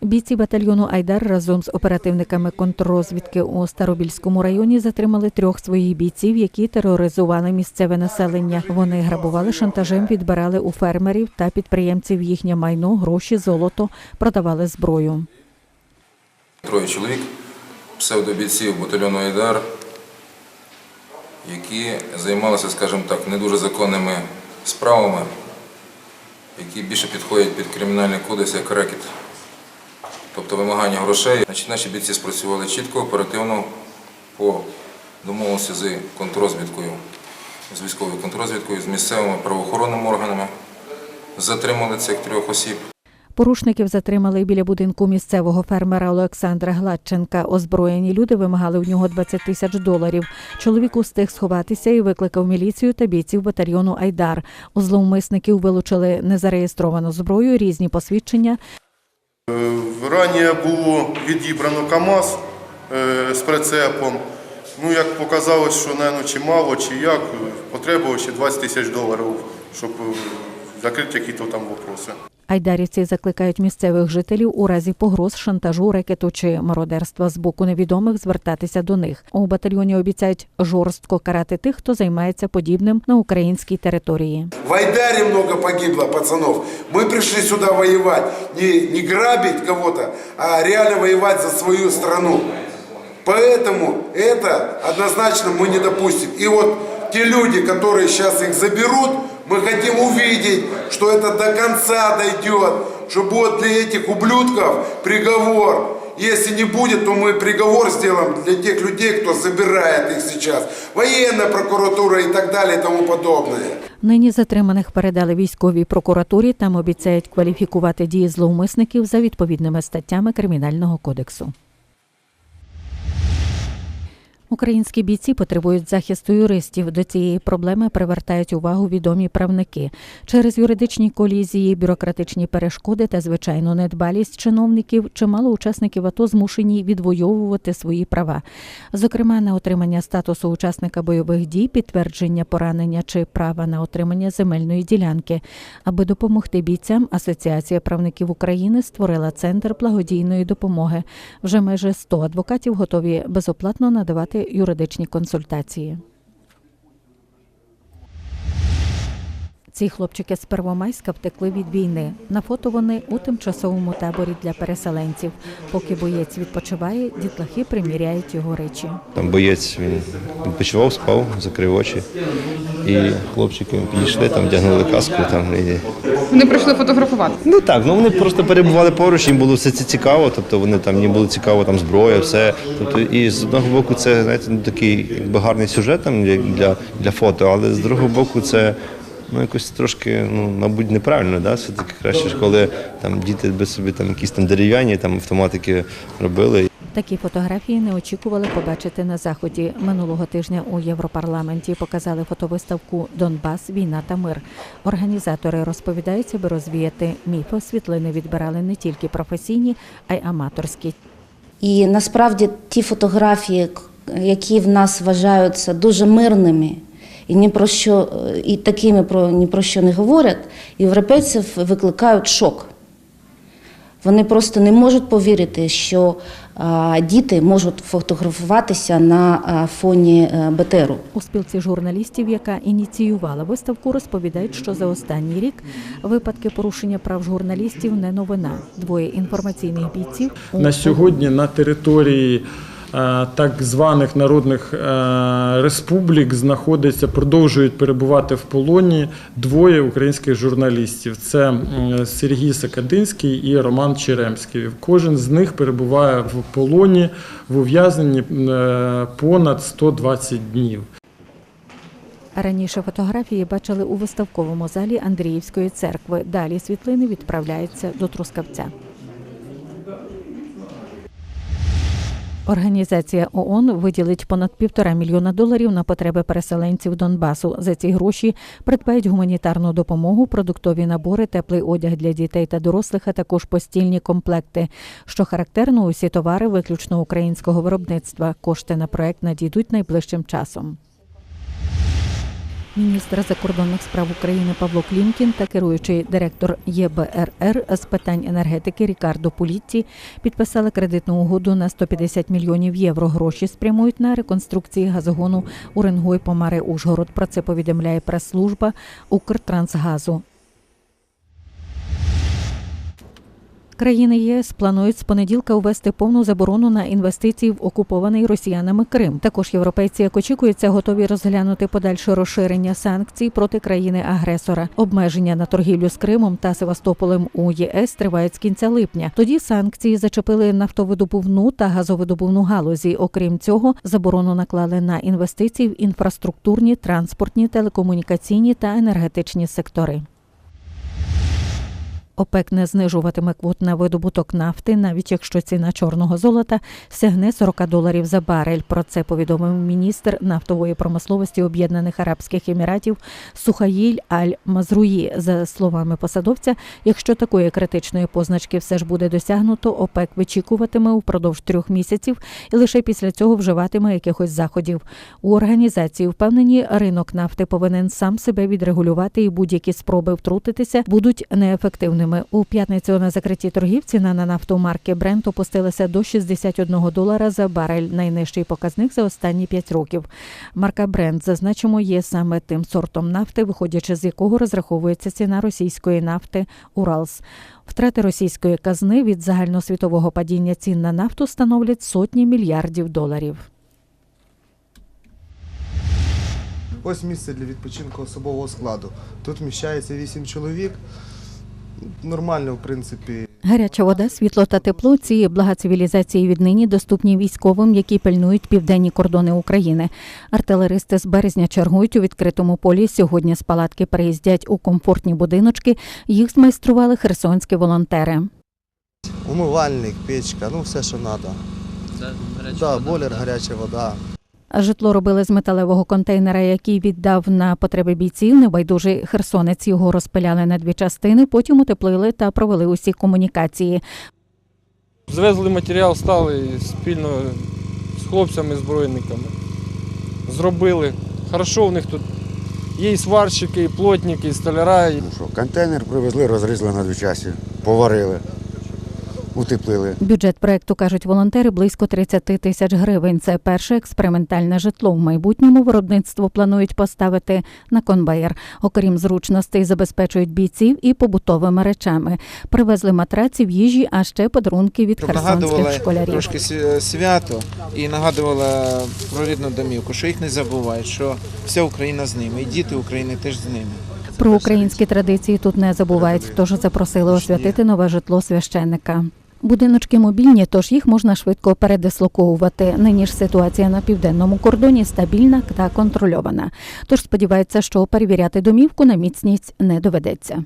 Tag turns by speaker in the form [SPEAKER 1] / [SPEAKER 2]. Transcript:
[SPEAKER 1] Бійці батальйону Айдар разом з оперативниками контррозвідки у Старобільському районі затримали трьох своїх бійців, які тероризували місцеве населення. Вони грабували шантажем, відбирали у фермерів та підприємців їхнє майно, гроші, золото, продавали зброю.
[SPEAKER 2] Троє чоловік, псевдобійців батальйону Айдар, які займалися, скажімо так, не дуже законними справами, які більше підходять під кримінальний кодекс як рекет, тобто вимагання грошей. Значить, наші бійці спрацювали чітко, оперативно по домовленості з контррозвідкою, з військовою контррозвідкою, з місцевими правоохоронними органами. Затримали цих трьох осіб.
[SPEAKER 1] Порушників затримали біля будинку місцевого фермера Олександра Гладченка. Озброєні люди вимагали в нього 20 тисяч доларів. Чоловік устиг сховатися і викликав міліцію та бійців батальйону Айдар. У зловмисників вилучили незареєстровану зброю, різні посвідчення.
[SPEAKER 3] Раніше було відібрано КАМАЗ е, з прицепом. Ну, як показалось, що наверное, чи мало, чи як, потребувало ще 20 тисяч доларів, щоб е, закрити якісь там вопроси.
[SPEAKER 1] Айдарівці закликають місцевих жителів у разі погроз, шантажу, рекету чи мародерства з боку невідомих звертатися до них. У батальйоні обіцяють жорстко карати тих, хто займається подібним на українській території.
[SPEAKER 4] В Айдаре много погибло пацанов. Мы пришли сюда воевать. Не, не грабить кого-то, а реально воевать за свою страну. Поэтому это однозначно мы не допустим. И вот те люди, которые сейчас их заберут, мы хотим увидеть, что это до конца дойдет, что будет для этих ублюдков приговор. Если не будет, то мы приговор сделаем для тех людей, кто забирает их сейчас. Военная прокуратура и так далее и тому подобное.
[SPEAKER 1] Нині затриманих передали військовій прокуратурі. Там обіцяють кваліфікувати дії зловмисників за відповідними статтями Кримінального кодексу. Українські бійці потребують захисту юристів. До цієї проблеми привертають увагу відомі правники. Через юридичні колізії, бюрократичні перешкоди та звичайну недбалість чиновників чимало учасників АТО змушені відвоювати свої права. Зокрема, на отримання статусу учасника бойових дій, підтвердження поранення чи права на отримання земельної ділянки. Аби допомогти бійцям, Асоціація правників України створила центр благодійної допомоги. Вже майже 100 адвокатів готові безоплатно надавати юридичні консультації. Ці хлопчики з Первомайська втекли від війни. На фото вони у тимчасовому таборі для переселенців. Поки боєць відпочиває, дітлахи приміряють його речі.
[SPEAKER 5] Там боєць він відпочивав, спав, закрив очі. І хлопчики підійшли, там вдягнули каску. Там, і...
[SPEAKER 6] Вони прийшли фотографувати.
[SPEAKER 5] Ну так, ну вони просто перебували поруч, їм було все це цікаво, тобто вони там їм було цікаво там зброя, все. Тобто, і з одного боку, це знаєте, ну, такий якби гарний сюжет там для, для фото, але з другого боку, це ну якось трошки, ну мабуть, неправильно, да? все таки краще, коли там діти би собі там якісь там дерев'яні там автоматики робили.
[SPEAKER 1] Такі фотографії не очікували побачити на заході. Минулого тижня у Європарламенті показали фотовиставку Донбас, війна та мир. Організатори розповідають, аби розвіяти міфи, світлини відбирали не тільки професійні, а й аматорські.
[SPEAKER 7] І насправді ті фотографії, які в нас вважаються дуже мирними і ні про що і такими про ні про що не говорять, європейців викликають шок. Вони просто не можуть повірити, що а, діти можуть фотографуватися на а, фоні е, БТРу.
[SPEAKER 1] У спілці журналістів, яка ініціювала виставку, розповідають, що за останній рік випадки порушення прав журналістів не новина. Двоє інформаційних бійців
[SPEAKER 8] На сьогодні на території так званих народних е, республік знаходяться, продовжують перебувати в полоні двоє українських журналістів. Це Сергій Сакадинський і Роман Черемський. Кожен з них перебуває в полоні в ув'язненні е, понад 120 днів.
[SPEAKER 1] Раніше фотографії бачили у виставковому залі Андріївської церкви. Далі світлини відправляються до Трускавця. Організація ООН виділить понад півтора мільйона доларів на потреби переселенців Донбасу. За ці гроші придбають гуманітарну допомогу, продуктові набори, теплий одяг для дітей та дорослих, а також постільні комплекти. Що характерно, усі товари виключно українського виробництва. Кошти на проект надійдуть найближчим часом. Міністр закордонних справ України Павло Клімкін та керуючий директор ЄБРР з питань енергетики Рікардо Пулітті підписали кредитну угоду на 150 мільйонів євро. Гроші спрямують на реконструкції газогону Уренгой Помари Ужгород. Про це повідомляє прес-служба Укртрансгазу. Країни ЄС планують з понеділка ввести повну заборону на інвестиції в окупований росіянами Крим. Також європейці, як очікується, готові розглянути подальше розширення санкцій проти країни-агресора. Обмеження на торгівлю з Кримом та Севастополем у ЄС тривають з кінця липня. Тоді санкції зачепили нафтовидобувну та газовидобувну галузі. Окрім цього, заборону наклали на інвестиції в інфраструктурні, транспортні, телекомунікаційні та енергетичні сектори. ОПЕК не знижуватиме квот на видобуток нафти, навіть якщо ціна чорного золота сягне 40 доларів за барель. Про це повідомив міністр нафтової промисловості Об'єднаних Арабських Еміратів Сухаїль Аль Мазруї. За словами посадовця, якщо такої критичної позначки все ж буде досягнуто, ОПЕК вичікуватиме упродовж трьох місяців і лише після цього вживатиме якихось заходів. У організації впевнені, ринок нафти повинен сам себе відрегулювати, і будь-які спроби втрутитися будуть неефективними. У п'ятницю на закритті торгів ціна на нафту марки Brent опустилася до 61 долара за барель, найнижчий показник за останні 5 років. Марка Brent, зазначимо, є саме тим сортом нафти, виходячи з якого розраховується ціна російської нафти Уралс. Втрати російської казни від загальносвітового падіння цін на нафту становлять сотні мільярдів доларів.
[SPEAKER 9] Ось місце для відпочинку особового складу. Тут вміщається 8 чоловік. Нормально, в принципі.
[SPEAKER 1] Гаряча вода, світло та тепло ці блага цивілізації віднині доступні військовим, які пильнують південні кордони України. Артилеристи з березня чергують у відкритому полі. Сьогодні з палатки переїздять у комфортні будиночки. Їх змайстрували херсонські волонтери.
[SPEAKER 9] Умивальник, печка, ну все, що треба. Да, бойлер, гаряча вода.
[SPEAKER 1] Житло робили з металевого контейнера, який віддав на потреби бійців. Небайдужий херсонець його розпиляли на дві частини, потім утеплили та провели усі комунікації.
[SPEAKER 8] Звезли матеріал, стали спільно з хлопцями, збройниками. Зробили. Хорошо в них тут. Є і сварщики, і плотники, і столяра.
[SPEAKER 10] Ну що, контейнер привезли, розрізали на дві часі, поварили, утеплили.
[SPEAKER 1] Бюджет проекту кажуть волонтери близько 30 тисяч гривень. Це перше експериментальне житло. В майбутньому виробництво планують поставити на конвейер. Окрім зручностей, забезпечують бійців і побутовими речами. Привезли матраців, їжі, а ще подарунки від херсонських школярів.
[SPEAKER 11] трошки свято і нагадувала про рідну домівку, що їх не забувають, що вся Україна з ними, і діти України теж з ними.
[SPEAKER 1] Про українські традиції тут не забувають, тож запросили освятити нове житло священника. Будиночки мобільні, тож їх можна швидко передислоковувати. Нині ж ситуація на південному кордоні стабільна та контрольована. Тож сподівається, що перевіряти домівку на міцність не доведеться.